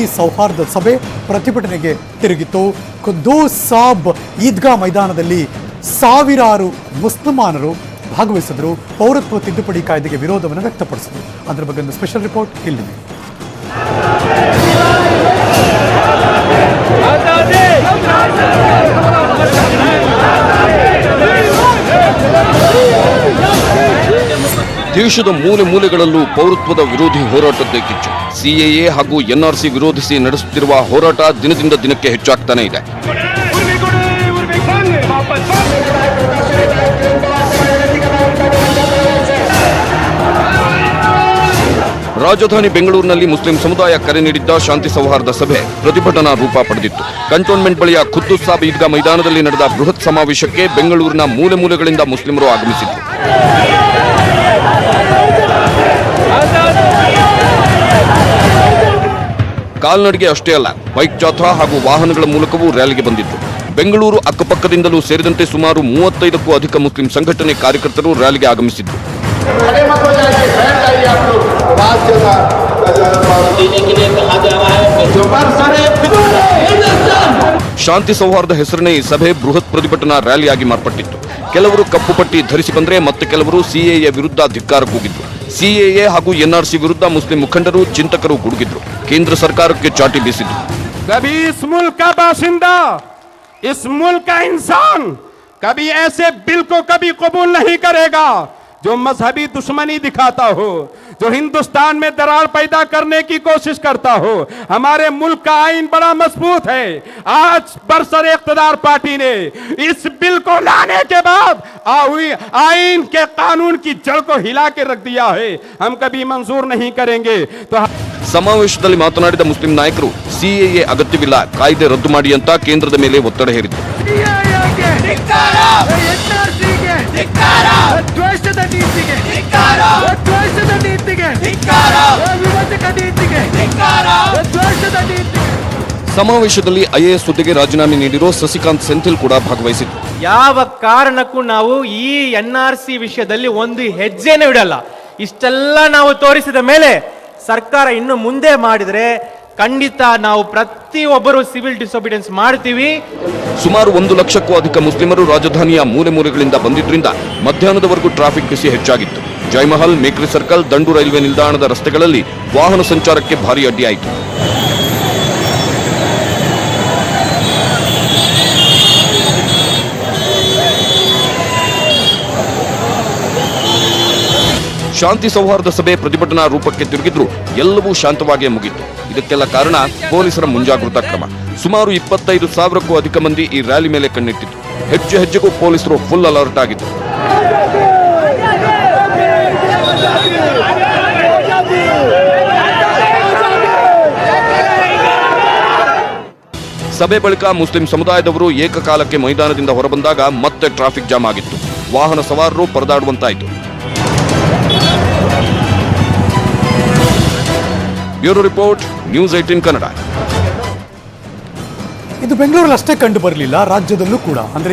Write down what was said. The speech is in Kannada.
ಶಾಂತಿ ಸೌಹಾರ್ದ ಸಭೆ ಪ್ರತಿಭಟನೆಗೆ ತಿರುಗಿತು. ಖುದ್ದೂಸ್ ಸಾಬ್ ಈದ್ಗಾ ಮೈದಾನದಲ್ಲಿ ಸಾವಿರಾರು ಮುಸ್ಲಿಮಾನರು ಭಾಗವಹಿಸಿದರು ಪೌರತ್ವ ತಿದ್ದುಪಡಿ ಕಾಯ್ದೆಗೆ ವಿರೋಧವನ್ನು ವ್ಯಕ್ತಪಡಿಸಿದರು. ಅದರ ಬಗ್ಗೆ ಒಂದು ಸ್ಪೆಷಲ್ ರಿಪೋರ್ಟ್ ಇಲ್ಲಿದೆ. ದೇಶದ ಮೂಲೆ ಮೂಲೆಗಳಲ್ಲೂ ಪೌರತ್ವದ ವಿರೋಧಿ ಹೋರಾಟದ್ದೇ ಕಿಚ್ಚು ಸಿಎಎ ಹಾಗೂ ಎನ್ಆರ್ಸಿ ವಿರೋಧಿಸಿ ನಡೆಸುತ್ತಿರುವ ಹೋರಾಟ ದಿನದಿಂದ ದಿನಕ್ಕೆ ಹೆಚ್ಚಾಗ್ತಾನೆ ಇದೆ. ರಾಜಧಾನಿ ಬೆಂಗಳೂರಿನಲ್ಲಿ ಮುಸ್ಲಿಂ ಸಮುದಾಯ ಕರೆ ನೀಡಿದ್ದ ಶಾಂತಿ ಸೌಹಾರ್ದ ಸಭೆ ಪ್ರತಿಭಟನಾ ರೂಪ ಪಡೆದಿತ್ತು. ಕಂಟೋನ್ಮೆಂಟ್ ಬಳಿಯ ಖುದ್ದು ಸಾಬ್ ಈದ್ಗಾ ಮೈದಾನದಲ್ಲಿ ನಡೆದ ಬೃಹತ್ ಸಮಾವೇಶಕ್ಕೆ ಬೆಂಗಳೂರಿನ ಮೂಲೆ ಮೂಲೆಗಳಿಂದ ಮುಸ್ಲಿಮರು ಆಗಮಿಸಿದ್ರು ಕಾಲ್ನಡಿಗೆ ಅಷ್ಟೇ ಅಲ್ಲ ಬೈಕ್ ಜಾಥಾ ಹಾಗೂ ವಾಹನಗಳ ಮೂಲಕವೂ ರ್ಯಾಲಿಗೆ ಬಂದಿತ್ತು ಬೆಂಗಳೂರು ಅಕ್ಕಪಕ್ಕದಿಂದಲೂ ಸೇರಿದಂತೆ ಸುಮಾರು ಮೂವತ್ತೈದಕ್ಕೂ ಅಧಿಕ ಮುಸ್ಲಿಂ ಸಂಘಟನೆ ಕಾರ್ಯಕರ್ತರು ರ್ಯಾಲಿಗೆ ಆಗಮಿಸಿದ್ದರು ಶಾಂತಿ ಸೌಹಾರ್ದ ಹೆಸರಿನ ಈ ಸಭೆ ಬೃಹತ್ ಪ್ರತಿಭಟನಾ ರ್ಯಾಲಿಯಾಗಿ ಮಾರ್ಪಟ್ಟಿತ್ತು. ಕೆಲವರು ಕಪ್ಪು ಪಟ್ಟಿ ಧರಿಸಿ ಬಂದರೆ ಮತ್ತೆ ಕೆಲವರು ಸಿಎಎ ವಿರುದ್ಧ ಧಿಕ್ಕಾರ ಕೂಗಿದ್ದರು ಸಿಎಎ ಹಾಗೂ ಎನ್ಆರ್ಸಿ ವಿರುದ್ಧ ಮುಸ್ಲಿಂ ಮುಖಂಡರು ಚಿಂತಕರು ಗುಡುಗಿದ್ರು ಕೇಂದ್ರ ಸರ್ಕಾರಕ್ಕೆ ಚಾಟಿ ಬೀಸಿದ್ರು कभी इस मुल्क का बाशिंदा इस मुल्क का इंसान कभी ऐसे बिल को कभी कबूल नहीं करेगा जो मजहबी दुश्मनी दिखाता हो जो हिंदुस्तान में दरार पैदा करने की कोशिश करता हो हमारे मुल्क का आइन बड़ा मजबूत है आज बरसर इकतदार पार्टी ने इस बिल को लाने के बाद आ- हुई आइन के कानून की जड़ को हिला के रख दिया है हम कभी मंजूर नहीं करेंगे तो ಸಮಾವೇಶದಲ್ಲಿ ಮಾತನಾಡಿದ ಮುಸ್ಲಿಂ ನಾಯಕರು ಸಿಎಎ ಅಗತ್ಯವಿಲ್ಲ ಕಾಯ್ದೆ ರದ್ದು ಮಾಡಿ ಅಂತ ಕೇಂದ್ರದ ಮೇಲೆ ಒತ್ತಡ ಹೇರಿದ್ರು ವಿಭಜಕ ನೀತಿಗೆ ದ್ವೇಷದ ನೀತಿಗೆ ಸಮಾವೇಶದಲ್ಲಿ ಐಎಎಸ್ ಹುದ್ದೆಗೆ ರಾಜೀನಾಮೆ ನೀಡಿರೋ ಸಸಿಕಾಂತ್ ಸೆಂಥಿಲ್ ಕೂಡ ಭಾಗವಹಿಸಿದ್ರು. ಯಾವ ಕಾರಣಕ್ಕೂ ನಾವು ಈ ಎನ್ ಆರ್ ಸಿ ವಿಷಯದಲ್ಲಿ ಒಂದು ಹೆಜ್ಜೆನೂ ಇಡಲ್ಲ. ಇಷ್ಟೆಲ್ಲ ನಾವು ತೋರಿಸಿದ ಮೇಲೆ ಸರ್ಕಾರ ಇನ್ನು ಮುಂದೆ ಮಾಡಿದ್ರೆ ಖಂಡಿತ ನಾವು ಪ್ರತಿಯೊಬ್ಬರು ಸಿವಿಲ್ ಡಿಸೊಬಿಡಿಯನ್ಸ್ ಮಾಡ್ತೀವಿ. ಸುಮಾರು ಒಂದು ಲಕ್ಷಕ್ಕೂ ಅಧಿಕ ಮುಸ್ಲಿಮರು ರಾಜಧಾನಿಯ ಮೂಲೆ ಮೂಲೆಗಳಿಂದ ಬಂದಿದ್ರಿಂದ ಮಧ್ಯಾಹ್ನದವರೆಗೂ ಟ್ರಾಫಿಕ್ ಬಿಸಿ ಹೆಚ್ಚಾಗಿತ್ತು. ಜೈಮಹಲ್, ಮೇಕ್ರಿ ಸರ್ಕಲ್, ದಂಡು ರೈಲ್ವೆ ನಿಲ್ದಾಣದ ರಸ್ತೆಗಳಲ್ಲಿ ವಾಹನ ಸಂಚಾರಕ್ಕೆ ಭಾರಿ ಅಡ್ಡಿಯಾಯಿತು. ಶಾಂತಿ ಸೌಹಾರ್ದ ಸಭೆ ಪ್ರತಿಭಟನಾ ರೂಪಕ್ಕೆ ತಿರುಗಿದ್ರು ಎಲ್ಲವೂ ಶಾಂತವಾಗಿಯೇ ಮುಗಿತು. ಇದಕ್ಕೆಲ್ಲ ಕಾರಣ ಪೊಲೀಸರ ಮುಂಜಾಗೃತಾ ಕ್ರಮ. ಸುಮಾರು ಇಪ್ಪತ್ತೈದು ಸಾವಿರಕ್ಕೂ ಅಧಿಕ ಮಂದಿ ಈ ರ್ಯಾಲಿ ಮೇಲೆ ಕಣ್ಣಿಟ್ಟಿತ್ತು ಹೆಜ್ಜೆ ಹೆಜ್ಜೆಗೂ ಪೊಲೀಸರು ಫುಲ್ ಅಲರ್ಟ್ ಆಗಿದ್ರು. ಸಭೆ ಬಳಿಕ ಮುಸ್ಲಿಂ ಸಮುದಾಯದವರು ಏಕಕಾಲಕ್ಕೆ ಮೈದಾನದಿಂದ ಹೊರಬಂದಾಗ ಮತ್ತೆ ಟ್ರಾಫಿಕ್ ಜಾಮ್ ಆಗಿತ್ತು. ವಾಹನ ಸವಾರರು ಪರದಾಡುವಂತಾಯಿತು. Bureau report, news eighteen Kannada. ಇದು ಬೆಂಗಳೂರಲ್ಲಿ ಅಷ್ಟೇ ಕಂಡು ಬರಲಿಲ್ಲ, ರಾಜ್ಯದಲ್ಲೂ ಕೂಡ. ಅಂದರೆ